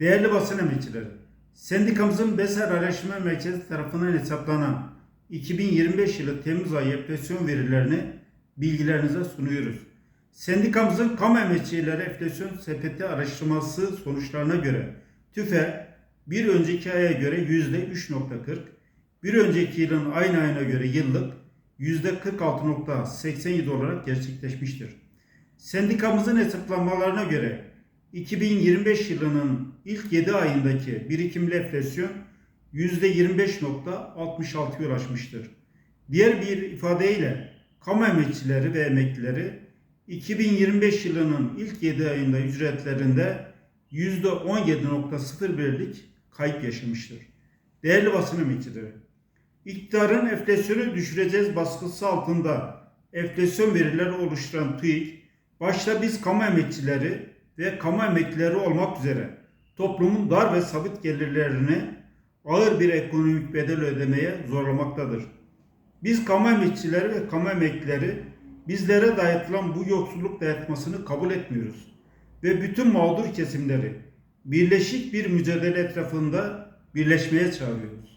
Değerli basın emekçileri, sendikamızın BESER Araştırma Merkezi tarafından hesaplanan 2025 yılı Temmuz ayı enflasyon verilerini bilgilerinize sunuyoruz. Sendikamızın kamu emekçileri enflasyon sepeti araştırması sonuçlarına göre TÜFE bir önceki aya göre %3.40, bir önceki yılın aynı ayına göre yıllık %46.87 olarak gerçekleşmiştir. Sendikamızın hesaplamalarına göre 2025 yılının ilk 7 ayındaki birikimli enflasyon %25.66'ya ulaşmıştır. Diğer bir ifadeyle kamu emekçileri ve emeklileri 2025 yılının ilk 7 ayında ücretlerinde %17.01'lik kayıp yaşamıştır. Değerli basın emekçileri, iktidarın enflasyonu düşüreceğiz baskısı altında enflasyon verileri oluşturan TÜİK, başta biz kamu emekçileri ve kamu emeklileri olmak üzere toplumun dar ve sabit gelirlerini ağır bir ekonomik bedel ödemeye zorlamaktadır. Biz kamu emekçileri ve kamu emeklileri bizlere dayatılan bu yoksulluk dayatmasını kabul etmiyoruz ve bütün mağdur kesimleri birleşik bir mücadele etrafında birleşmeye çağırıyoruz.